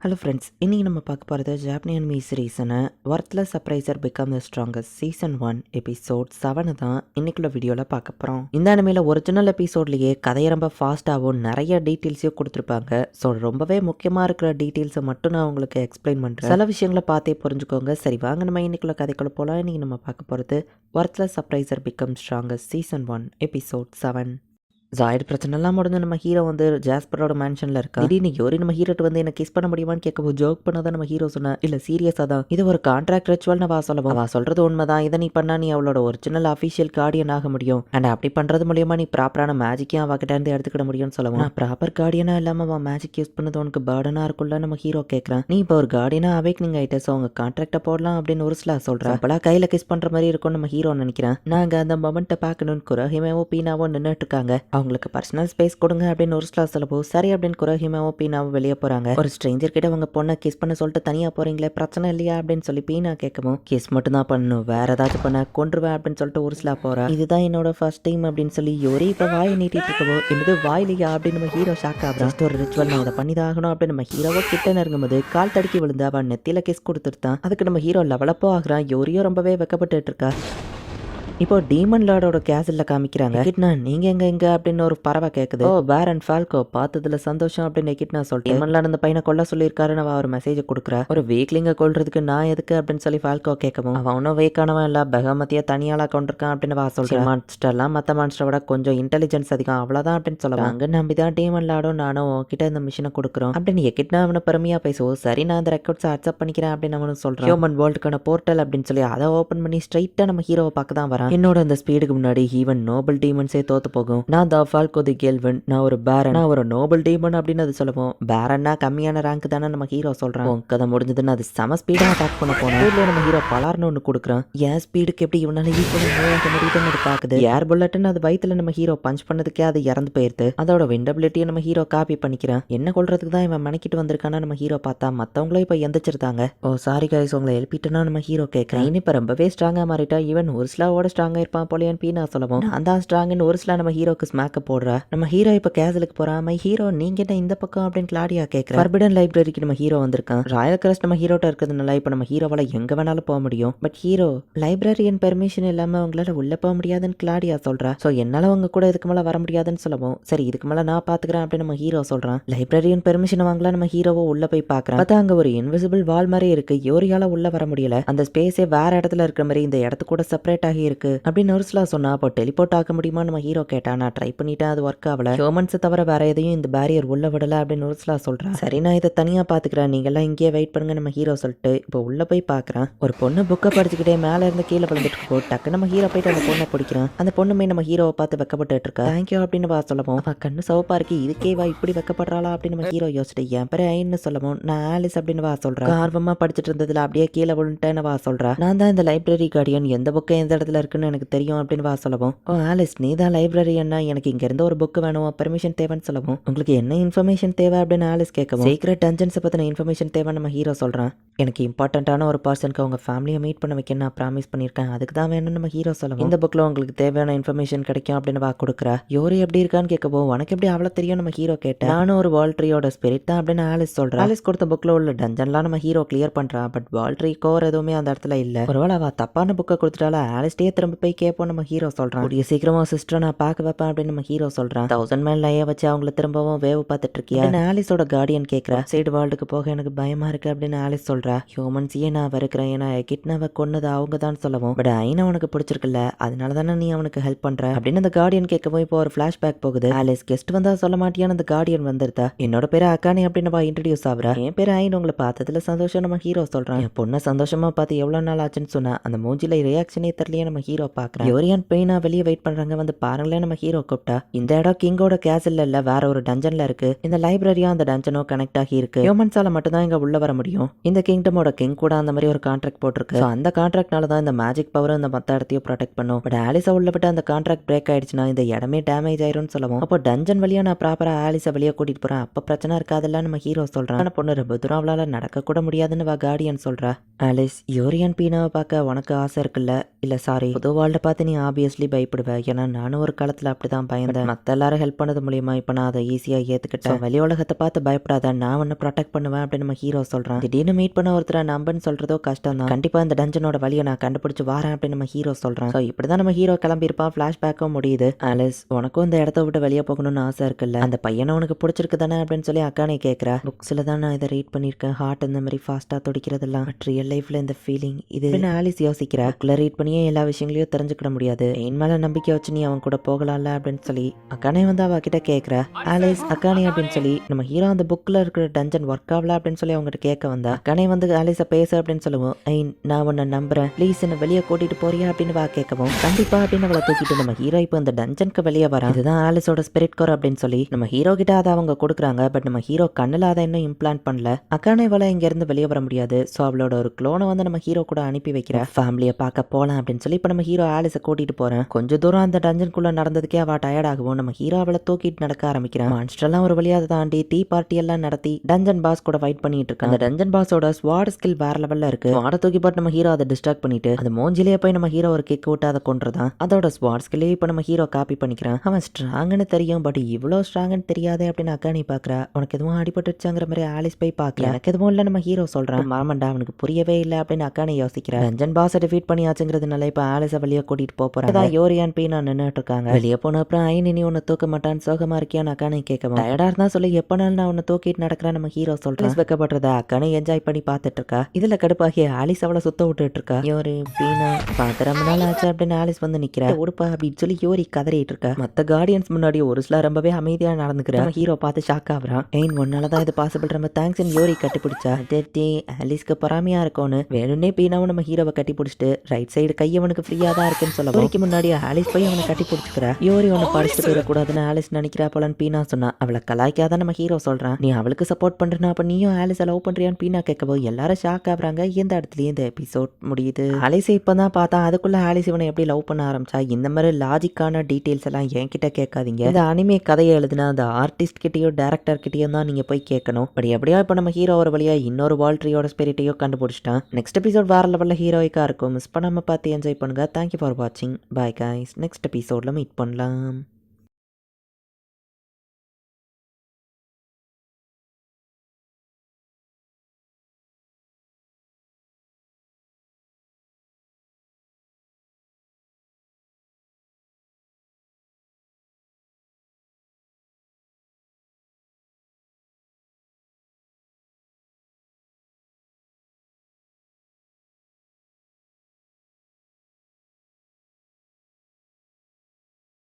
Hello friends இன்றைக்கி நம்ம பார்க்க போகிறது ஜாப்னியன் மீ சீரீஸனை worthless surpriser become the strongest season one episode செவனை தான் இன்னைக்குள்ள வீடியோவில் பார்க்க போகிறோம் இந்த அனிமையில் ஒரிஜினல் எபிசோட்லேயே கதையை ரொம்ப ஃபாஸ்ட்டாகவும் நிறைய டீட்டெயில்ஸையும் கொடுத்துருப்பாங்க. ஸோ ரொம்பவே முக்கியமாக இருக்கிற டீட்டெயில்ஸை மட்டும் நான் உங்களுக்கு எக்ஸ்பிளைன் பண்ணுறேன் சில விஷயங்களை பார்த்தே புரிஞ்சுக்கோங்க. சரி வாங்க நம்ம இன்னைக்குள்ள கதைக்குள்ள போகலாம் இன்றைக்கி நம்ம பார்க்க போகிறது worthless surpriser become strongest season one episode seven ஜாயிட் பிரச்சனைலாம் முடிஞ்சு நம்ம ஹீரோ வந்து ஜாஸ்பரோட மேன்ஷனில் இருக்கா? திடீர்னு யோரி நம்ம ஹீரோட்டு வந்து என்ன கிஸ் பண்ண முடியுமான்னு கேட்கவும் ஜோக் பண்ணதான் நம்ம ஹீரோ சொன்னா இல்லை சீரியஸாக தான். இது ஒரு கான்ட்ராக்ட் ரிச்சுவல் நான் சொல்லவும் அவ சொல்றது உண்மைதான். இதை நீ பண்ணா நீ அவளோட ஒரிஜினல் அஃபிஷியல் கார்டியன் ஆக முடியும். அண்ட் அப்படி பண்ணுறது மூலியமா நீ ப்ராப்பரான மேஜிக்கையும் அவகிட்ட இருந்து எடுத்துக்கிட முடியும்னு சொல்லவும் நான் ப்ராப்பர் கார்டியனாக இல்லாமல் அவன் மேஜிக் யூஸ் பண்ணது உனக்கு பேர்டனாக இருக்குல்ல நம்ம ஹீரோ கேட்கறான் நீ இப்போ ஒரு கார்டியனாக அவேக்னிங் ஆயிட்ட ஸோ உங்கள் கான்ட்ராக்டை போடலாம் அப்படின்னு ஒரு சில சொல்கிறேன் அப்போலாம் கையில கிஸ் பண்ணுற மாதிரி இருக்கும்னு நம்ம ஹீரோ நினைக்கிறேன். நாங்கள் அந்த மொமெண்ட்டை பார்க்கணும்னு குரஹிமேவோ பீனாவோ நின்றுட்டு இருக்காங்க. அவங்களுக்கு பர்சனல் ஸ்பேஸ் கொடுங்க அப்படின்னு ஒரு ஸ்லாஸ் சொல்லப்போ சரி அப்படின்னு குரோஹிமாவும் பீனாவும் வெளியே போறாங்க. ஒரு ஸ்ட்ரேஞ்சர் கிட்ட உங்க பொண்ணை கிஸ் பண்ண சொல்லிட்டு தனியா போறீங்களே பிரச்சனை இல்லையா? அப்படின்னு சொல்லி பீனா கேட்கவும் கிஸ் மட்டும் தான் பண்ணணும். வேற ஏதாச்சும் பண்ண கொண்டுருவேன் அப்படின்னு சொல்லிட்டு ஒரு ஸ்லா போறா. இதுதான் என்னோட ஃபர்ஸ்ட் டைம் அப்படின்னு சொல்லி யோரி இப்ப வாயை நீட்டிட்டு இருக்கவோ என்னது வாயிலையா அப்படின்னு நம்ம ஹீரோ ஷாக் ஆகுறா. ஒரு ரிச்சுவல் நான் இதை பண்ணி தான் ஆகணும் அப்படின்னு நம்ம ஹீரோவை கிட்ட நெருங்கும்போது கால் தடுக்கி விழுந்து அவன் நெத்தியில கிஸ் கொடுத்துருத்தான் அதுக்கு நம்ம ஹீரோ லெவலப்போ ஆகிறான் யோரியோ ரொம்பவே வெக்கப்பட்டு இருக்கா. இப்போ டீமன் லார்டோட கேசல்ல காமிக்கிறாங்க. கிட்னா நீங்க எங்க எங்க? அப்படின்னு ஒரு பறவை கேக்குது. ஓ பேரன் ஃபால்கோ பார்த்ததுல சந்தோஷம் அப்படின்னு கிட்னா சொல்லிட்டு. டீமன் லார்ட் அந்த பையனை கொல்ல சொல்லியிருக்காருன்னு அவ ஒரு மெசேஜ் கொடுக்குறா ஒரு வீக்லிங்க கொல்றதுக்கு நான் எதுக்கு அப்படின்னு சொல்லி ஃபால்கோ கேட்கவும் அவன் ஒன்றும் வீக்கானவன் இல்ல பெகமத்தியா தனியாளா கொண்டிருக்கான் அப்படின்னு வா சொல்றேன். மான்ஸ்டர்லாம் மத்த மான்ஸ்டரை விட கொஞ்சம் இன்டெலிஜென்ஸ் அதிகம் அவ்வளவுதான் அப்படின்னு சொல்லுவாங்க அங்க நம்பிதான் டீமன் லார்டும் நானும் உன்கிட்ட இந்த மிஷினை கொடுக்குறோம். அப்படின்னு எக்கிட்னா அவனை பெருமையா பேசுவோம் சரி நான் அந்த ரெக்கார்ட்ஸ் அக்செப்ட் பண்ணிக்கிறேன் அப்படின்னு அவனும் சொல்றான். ஹியூமன் வேர்ல்டுக்கான போர்ட்டல் அப்படின்னு சொல்லி அதை ஓப்பன் பண்ணி ஸ்ட்ரைட்டா நம்ம ஹீரோவை பார்க்க தான் வரான். என்னோட அந்த ஸ்பீடுக்கு முன்னாடி ஈவன் நோபல் டீமன்ஸே தோத்து போகும். நான் த ஃபால்கோதி கேல்வன் நான் ஒரு பேரன் நான் ஒரு நோபல் டீமன் அப்படின்னு அது சொல்லுவோம். பேரன்னா கம்மியான ரேங்க் தானே நம்ம ஹீரோ சொல்றான். உன் கதை முடிஞ்சதுன்னு அது செம ஸ்பீடா அட்டாக் பண்ண போனோம் நம்ம ஹீரோ பலார்னு ஒன்று கொடுக்குறான். என் ஸ்பீடுக்கு எப்படி இவனால ஈக்குவல் மூவாக முடியுதுன்னு அது பாக்குது ஏர் புல்லட்னு அது வயித்துல நம்ம ஹீரோ பஞ்ச் பண்ணதுக்கே அது இறந்து போயிருது. அதோட விண்டபிலிட்டியை நம்ம ஹீரோ காப்பி பண்ணிக்கிறான். என்ன கொள்றதுக்கு தான் இவன் மணிக்கிட்டு வந்திருக்கானா நம்ம ஹீரோ பார்த்தா மத்தவங்களும் இப்போ எந்திரிச்சிருந்தாங்க. ஓ சாரி காய்ஸ் உங்களை எழுப்பிட்டுனா நம்ம ஹீரோ கேட்கறேன் இப்போ ரொம்பவே ஸ்ட்ராங்கா மாறிட்டா. ஈவன் ஒரு சிலாவோட ஸ்ட்ராங்கா இருப்பான் போலியான்னு பீனா சொல்லவும். நான் தான் ஸ்ட்ராங்னு ஒரு சில நம்ம ஹீரோக்கு ஸ்மாக்க போடுறா. நம்ம ஹீரோ இப்போ கேசலுக்கு போறான் மை ஹீரோ நீங்க என்ன இந்த பக்கம்? அப்படின்னு கிளாடியா கேட்கறேன் ஃபர்பிடன் லைப்ரரிக்கு நம்ம ஹீரோ வந்திருக்கான். ராயல் கிரஸ்ட் நம்ம ஹீரோட்ட இருக்கிறதுனால இப்போ நம்ம ஹீரோவால எங்க வேணாலும் போக முடியும். பட் ஹீரோ லைப்ரரியன் பெர்மிஷன் இல்லாம உங்களால உள்ள போக முடியாதுன்னு கிளாடியா சொல்றா. ஸோ என்னால உங்க கூட இதுக்கு மேல வர முடியாதுன்னு சொல்லவும் சரி இதுக்கு மேல நான் பாத்துக்கிறேன் அப்படின்னு நம்ம ஹீரோ சொல்றான். லைப்ரரியன் பெர்மிஷன் வாங்கலாம் நம்ம ஹீரோவோ உள்ள போய் பாக்குறேன். பார்த்தா அங்க ஒரு இன்விசிபிள் வால் மாதிரி இருக்கு. யோரியால உள்ள வர முடியல. அந்த ஸ்பேஸே வேற இடத்துல இருக்கிற மாதிரி இந்த இடத்து கூட செப்பரேட் ஆகி இருக்கு. அப்படின்னு நர்ஸ்லா சொன்னா அப்போ டெலிபோர்ட் ஆக்க முடியுமா? நம்ம ஹீரோ கேட்டா நான் ட்ரை பண்ணிட்டேன் அது ஒர்க் ஆகல ஹியூமன்ஸ் தவிர வேற எதையும் இந்த பேரியர் உள்ள விடல அப்படின்னு நர்ஸ்லா சொல்றா. சரி நான் இதை தனியா பாத்துக்கிறேன். நீங்க எல்லாம் இங்கேயே வெயிட் பண்ணுங்க நம்ம ஹீரோ சொல்லிட்டு இப்போ உள்ள போய் பாக்குறேன். ஒரு பொண்ணு புக்கை படிச்சுக்கிட்டே மேல இருந்து கீழே விழுந்துட்டு போ டக்கு நம்ம ஹீரோ போயிட்டு அந்த பொண்ணை பிடிக்கிறான். அந்த பொண்ணுமே நம்ம ஹீரோவை பார்த்து வெக்கப்பட்டு இருக்கா. தேங்க்யூ அப்படின்னு வா சொல்லவும். அவ கண்ணு சவப்பா இருக்கு. இதுக்கே வா இப்படி வெக்கப்படுறாளா? அப்படின்னு நம்ம ஹீரோ யோசிச்சுட்டு என் பேர் ஐன்னு சொல்லவும் நான் ஆலிஸ் அப்படின்னு வா சொல்றேன் ஆர்வமா படிச்சுட்டு இருந்ததுல அப்படியே கீழே விழுந்துட்டேன்னு வா சொல்றா. நான் தான் இந்த லைப்ரரி கார்டியன் எந்த புக்கை எந்த இடத்துல இருக்கு இருக்குன்னு எனக்கு தெரியும் அப்படின்னு வா சொல்லவும். ஓ ஆலிஸ் நீ தான் லைப்ரரியன்னா எனக்கு இங்கேருந்து ஒரு புக் வேணும். பெர்மிஷன் தேவைன்னு சொல்லவும். உங்களுக்கு என்ன இன்ஃபர்மேஷன் தேவை அப்படின்னு ஆலிஸ் கேட்கவும். சீக்ரெட் டஞ்சன்ஸை பத்தின இன்ஃபர்மேஷன் தேவை நம்ம ஹீரோ சொல்றான். எனக்கு இம்பார்ட்டண்ட்டான ஒரு பர்சனுக்கு அவங்க ஃபேமிலியை மீட் பண்ண வைக்க நான் ப்ராமிஸ் பண்ணியிருக்கேன். அதுக்கு தான் வேணும்னு நம்ம ஹீரோ சொல்லவும். இந்த புக்கில் உங்களுக்கு தேவையான இன்ஃபர்மேஷன் கிடைக்கும் அப்படின்னு வா கொடுக்குறா. யோரி எப்படி இருக்கான்னு கேட்கவும். உனக்கு எப்படி அவ்வளோ தெரியும் நம்ம ஹீரோ கேட்டேன் நானும் ஒரு வால்ட்ரியோட ஸ்பிரிட் தான் அப்படின்னு ஆலிஸ் சொல்றேன் ஆலிஸ் கொடுத்த புக்கில் உள்ள டஞ்சன்லாம் நம்ம ஹீரோ கிளியர் பண்ணுறான் பட் வால்ட்ரி கோர் எதுவுமே அந்த இடத்துல இல்ல. ஒருவேளை அவள் தப்பான புக்கை கொடுத்துட்டால ஆலிஸ்டே திரும்ப போய் கேட்போம் நம்ம ஹீரோ சொல்றான். கூடிய சீக்கிரமா சிஸ்டர் நான் பார்க்க வைப்பேன் அப்படின்னு நம்ம ஹீரோ சொல்றான். தௌசண்ட் மேல் லைய வச்சு அவங்கள திரும்பவும் வேவு பார்த்துட்டு இருக்கியா ஆலிஸோட கார்டியன் கேட்கறா சைடு வேர்ல்டுக்கு போக எனக்கு பயமா இருக்கு அப்படின்னு ஆலிஸ் சொல்றா. ஹியூமன்ஸையே நான் வெறுக்கிறேன். ஏன்னா கிட்னாவை கொன்னது அவங்க தான் சொல்லவும் பட் ஐனா உனக்கு பிடிச்சிருக்குல்ல. அதனால தானே நீ அவனுக்கு ஹெல்ப் பண்ற. அப்படின்னு அந்த கார்டியன் கேட்கவும் இப்போ ஒரு ஃபிளாஷ்பேக் போகுது. ஆலிஸ் கெஸ்ட் வந்தா சொல்ல மாட்டியான்னு அந்த கார்டியன் வந்திருந்தா. என்னோட பேரு அக்கானி அப்படின்னு வா இன்ட்ரடியூஸ் ஆகுறா. என் பேரு ஐன். உங்களை பார்த்ததுல சந்தோஷம். நம்ம ஹீரோ சொல்றான். என் பொண்ணை சந்தோஷமா பார்த்து எவ்வளவு நாள் ஆச்சுன்னு சொன்னா அந்த மூஞ்சில ரியாக்ஷனே தெரியலையே நம்ம ஹீரோ பாக்குறேன் யோரியான் பெயினா வெளியே வெயிட் பண்றாங்க வந்து பாருங்களேன் நம்ம ஹீரோ கூப்பிட்டா. இந்த இடம் கிங்கோட கேசல்ல இல்ல வேற ஒரு டஞ்சன்ல இருக்கு. இந்த லைப்ரரியா அந்த டஞ்சனோ கனெக்ட் ஆகி இருக்கு. ஹியூமன்ஸால மட்டும் தான் இங்க உள்ள வர முடியும். இந்த கிங்டமோட கிங் கூட அந்த மாதிரி ஒரு கான்ட்ராக்ட் போட்டிருக்கு. அந்த கான்ட்ராக்ட்னால தான் இந்த மேஜிக் பவர் இந்த மத்த இடத்தையும் ப்ரொடெக்ட் பண்ணும். பட் ஆலிஸை உள்ள விட்டு அந்த கான்ட்ராக்ட் பிரேக் ஆயிடுச்சுன்னா இந்த இடமே டேமேஜ் ஆயிரும்னு சொல்லுவோம். அப்போ டஞ்சன் வழியா நான் ப்ராப்பரா ஆலிஸை வெளியே கூட்டிட்டு போறேன். அப்ப பிரச்சனை இருக்காதுல்ல நம்ம ஹீரோ சொல்றான். ஆனா பொண்ணு ரொம்ப தூரம் அவளால நடக்க கூட முடியாதுன்னு வா கார்டியன் சொல்றா. ஆலிஸ் யோரியன் பீனாவை பார்க்க உனக்கு ஆசை இருக்குல்ல? இல்ல சாரி புது வேர்ல்ட பார்த்து நீ ஆப்வியஸ்லி பயப்படுவ. ஏன்னா நானும் ஒரு காலத்துல அப்படிதான் பயந்தேன். மத்த எல்லாரும் ஹெல்ப் பண்ணது மூலியமா இப்ப நான் அதை ஈஸியா ஏத்துக்கிட்டேன். வெளி உலகத்தை பார்த்து பயப்படாத. நான் உன்னை ப்ரொடெக்ட் பண்ணுவேன் அப்படின்னு நம்ம ஹீரோ சொல்றான். திடீர்னு மீட் பண்ண ஒருத்தரை நம்பன்னு சொல்றதோ கஷ்டம் தான் கண்டிப்பா இந்த டஞ்சனோட வழியை நான் கண்டுபிடிச்சு வரேன் அப்படின்னு நம்ம ஹீரோ சொல்றான். ஸோ இப்படிதான் நம்ம ஹீரோ கிளம்பியிருப்பான். ஃபிளாஷ்பேக்கும் முடியுது. ஆலிஸ் உனக்கும் இந்த இடத்த விட்டு வெளியே போகணும்னு ஆசை இருக்குல்ல. அந்த பையனை உனக்கு பிடிச்சிருக்கு தானே அப்படின்னு சொல்லி அக்கானே கேட்குறா புக்ஸில் தான் நான் இதை ரீட் பண்ணியிருக்கேன். ஹார்ட் இந்த மாதிரி ஃபாஸ்ட்டாக துடிக்கிறதெல்லாம். பட் ரியல் லைஃப்பில் இந்த ஃபீலிங் இது. ஆலிஸ் யோசிக்கிறா. ரீட் பண்ணியே எல்லா விஷயங்களையும் தெரிஞ்சுக்கிட முடியாது. என் மேல நம்பிக்கை வச்சு நீ அவன் கூட போகலாம்ல அப்படின்னு சொல்லி அக்கானே வந்து அவ கிட்ட கேட்குறா ஆலிஸ் அக்கானே அப்படின்னு சொல்லி நம்ம ஹீரோ அந்த புக்கில் இருக்கிற டஞ்சன் ஒர்க் ஆகல அப்படின்னு சொல்லி அவங்ககிட்ட கேட்க வந்தா அக்கானே வந்து ஆலிஸை பேசு அப்படின்னு சொல்லுவோம். ஐ நான் உன்னை நம்புறேன். ப்ளீஸ் என்ன வெளியே கூட்டிட்டு போறியா அப்படின்னு வா கேட்கவும் கண்டிப்பா அப்படின்னு அவளை தூக்கிட்டு நம்ம ஹீரோ இப்போ இந்த டஞ்சனுக்கு வெளியே வரா இதுதான் ஆலிஸோட ஸ்பிரிட் கோர் அப்படின்னு சொல்லி நம்ம ஹீரோ கிட்ட அதை அவங்க கொடுக்குறாங்க. பட் நம்ம ஹீரோ கண்ணில் அதை இன்னும் இம்ப்ளான் பண்ணல. அக்கானே இவளை இங்க இருந்து வெளியே வர முடியாது. ஸோ அவளோட ஒரு க்ளோனை வந்து நம்ம ஹீரோ கூட அனுப்பி வைக்கிற. ஃபேமிலியை பார்க்க போகலாம் அப்படின்னு சொல்லி இப்போ நம்ம நம்ம ஹீரோ ஆலிஸை கூட்டிகிட்டு போகிறேன் கொஞ்ச தூரம் அந்த டஞ்சனுக்குள்ள நடந்ததுக்கே அவள் டயர்ட் ஆகும் நம்ம ஹீரோ அவளை தூக்கிட்டு நடக்க ஆரம்பிக்கிறான் மான்ஸ்டர்லாம் ஒரு வழியாக அதை தாண்டி டீ பார்ட்டி எல்லாம் நடத்தி டஞ்சன் பாஸ் கூட ஃபைட் பண்ணிட்டு இருக்கான். அந்த டஞ்சன் பாஸோட ஸ்வாட் ஸ்கில் வேற லெவலில் இருக்கு. வாட தூக்கி போட்டு நம்ம ஹீரோ அதை டிஸ்ட்ராக்ட் பண்ணிட்டு அந்த மூஞ்சிலேயே போய் நம்ம ஹீரோ ஒரு கிக் விட்டு அதை கொண்டுறதான் அதோட ஸ்வாட் ஸ்கில்லே இப்போ நம்ம ஹீரோ காப்பி பண்ணிக்கிறான். அவன் ஸ்ட்ராங்னு தெரியும் பட் இவ்வளோ ஸ்ட்ராங்னு தெரியாதே அப்படின்னு அக்கா நீ பார்க்குற உனக்கு எதுவும் அடிபட்டுச்சாங்கிற மாதிரி ஆலிஸ் போய் பார்க்கல எனக்கு எதுவும் இல்லை நம்ம ஹீரோ சொல்கிறான் மாமண்டா அவனுக்கு புரியவே இல்லை அப்படின்னு அக்கானே யோசிக்கிறேன் ரஞ்சன் பாஸை டிஃபீட் பண்ணியாச்சுங்கிறதுனால இப்போ ஆலிஸ் வெளியே கூட்டிட்டு போக போறேன் யோரியான் பி நான் நின்றுட்டு இருக்காங்க வெளியே போன அப்புறம் ஐனி நீ உன்னை தூக்க மாட்டான்னு சோகமா இருக்கியான்னு அக்கானே கேட்கவும் டயர்டா இருந்தா சொல்லி எப்பனாலும் நான் உன்னை தூக்கிட்டு நடக்கிறேன் நம்ம ஹீரோ சொல்றேன். வைக்கப்படுறத அக்கானே என்ஜாய் பண்ணி பார்த்துட்டு இருக்கா இதுல கடுப்பாகி ஆலிஸ் அவளை சுத்த விட்டுட்டு இருக்கா யோரி பீனா பார்த்து ரொம்ப நாள் ஆச்சு அப்படின்னு ஆலிஸ் வந்து நிக்கிறா. உடுப்பா அப்படின்னு சொல்லி யோரி கதறிட்டு இருக்கா மத்த கார்டியன்ஸ் முன்னாடி ஒரு சில ரொம்பவே அமைதியா நடந்துக்கிறா ஹீரோ பார்த்து ஷாக் ஆகுறான். ஏன் உன்னாலதான் இது பாசிபிள் ரொம்ப தேங்க்ஸ் யோரி கட்டி பிடிச்சா டேட்டி ஆலிஸ்க்கு பொறாமையா இருக்கும்னு வேணும்னே பீனாவும் நம்ம ஹீரோவை கட்டி பிடிச்சிட்டு ரைட் சைடு கை அவனுக்கு ஃப்ரீயா தான் இருக்குன்னு சொல்ல யோரிக்கு முன்னாடி ஆலிஸ் போய் அவனை கட்டி பிடிச்சிக்கிறா. யோரி உன்னை படிச்சுட்டு போயிடக்கூடாதுன்னு ஆலிஸ் நினைக்கிறா போலன்னு பீனா சொன்னா. அவளை கலாய்க்காத நம்ம ஹீரோ சொல்றான். நீ அவளுக்கு சப்போர்ட் பண்றனா அப்ப நீயும் ஆலிஸை லவ் பண்றியான்னு பீனா கேட்கவோ எல்லாரும் ஷாக் ஆகுறாங்க. இந்த இடத்துலயே இந்த எபிசோட் முடியுது? ஆலிஸை இப்பதான் பார்த்தா அதுக்குள்ள ஆலிஸ் இவனை எப்படி லவ் பண்ண ஆரம்பிச்சா? இந்த மாதிரி லாஜிக்கான டீடைல்ஸ் எல்லாம் என்கிட்ட கேட்காதீங்க. இந்த அனிமே கதையை எழுதுனா அந்த ஆர்டிஸ்ட் கிட்டயோ டேரக்டர் கிட்டயோ தான் நீங்க போய் கேட்கணும். பட் எப்படியோ இப்போ நம்ம ஹீரோ ஒரு வழியா இன்னொரு வால்ட்ரியோட ஸ்பிரிட்டையோ கண்டுபிடிச்சிட்டான். நெக்ஸ்ட் எபிசோட் வேற லெவலில் ஹீரோயிக்கா இருக்கும். மிஸ் பண்ணாம பார்த்து என்ஜாய் பண்ணுங்க. thank you for watching. Bye guys. Next episode la meet pannalam.